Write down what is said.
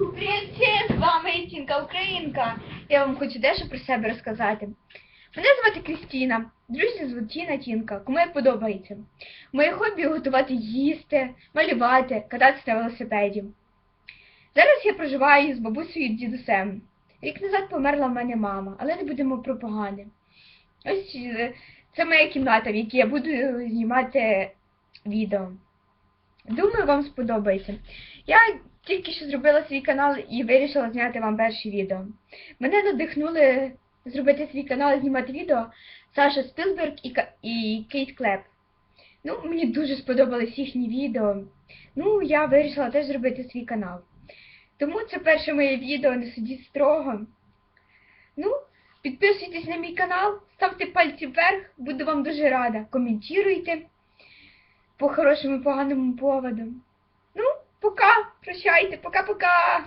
Привіт з вами Тінка Українка. Я вам хочу дещо про себе розказати. Мене звати Крістіна, друзі звуть Тіна Тінка, кому як подобається. Моє хобі готувати їсти, малювати, кататися на велосипеді. Зараз я проживаю з бабусею і дідусем. Рік назад померла в мене мама, але не будемо про погане. Ось е, це моя кімната, в якій я буду знімати відео. Думаю, вам сподобається. Я тільки що зробила свій канал і вирішила зняти вам перше відео. Мене надихнули зробити свій канал і знімати відео Саша Спілберг і, і Кейт Клеп. Ну, мені дуже сподобались їхні відео. Ну, я вирішила теж зробити свій канал. Тому це перше моє відео, не судіть строго. Ну, підписуйтесь на мій канал, ставте пальці вверх, буду вам дуже рада. Коментуйте по хорошому і поганому поводу. Прощайте, пока-пока.